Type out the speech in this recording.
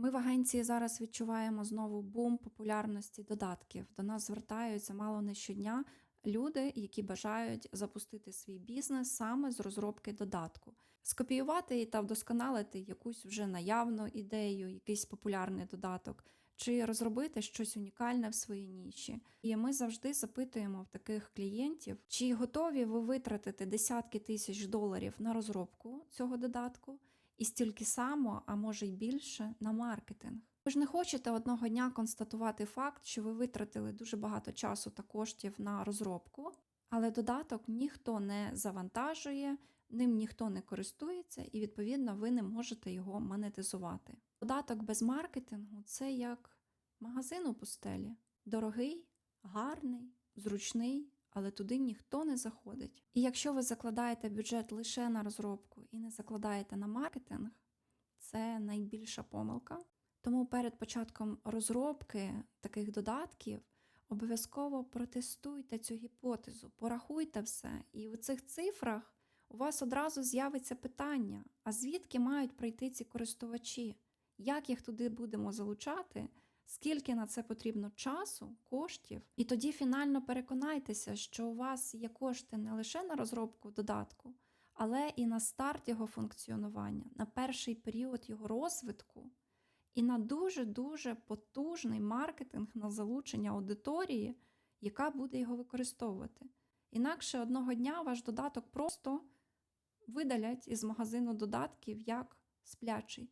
Ми в агенції зараз відчуваємо знову бум популярності додатків. До нас звертаються мало не щодня люди, які бажають запустити свій бізнес саме з розробки додатку, скопіювати та вдосконалити якусь вже наявну ідею, якийсь популярний додаток, чи розробити щось унікальне в своїй ніші. І ми завжди запитуємо в таких клієнтів, чи готові ви витратити десятки тисяч доларів на розробку цього додатку, і стільки само, а може й більше, на маркетинг. Ви ж не хочете одного дня констатувати факт, що ви витратили дуже багато часу та коштів на розробку, але додаток ніхто не завантажує, ним ніхто не користується, і відповідно ви не можете його монетизувати. Додаток без маркетингу це як магазин у пустелі. Дорогий, гарний, зручний, але туди ніхто не заходить. І якщо ви закладаєте бюджет лише на розробку і не закладаєте на маркетинг, це найбільша помилка. Тому перед початком розробки таких додатків обов'язково протестуйте цю гіпотезу, порахуйте все, і в цих цифрах у вас одразу з'явиться питання: а звідки мають прийти ці користувачі? Як їх туди будемо залучати? Скільки на це потрібно часу, коштів, і тоді фінально переконайтеся, що у вас є кошти не лише на розробку додатку, але і на старт його функціонування, на перший період його розвитку і на дуже-дуже потужний маркетинг на залучення аудиторії, яка буде його використовувати. Інакше одного дня ваш додаток просто видалять із магазину додатків як сплячий.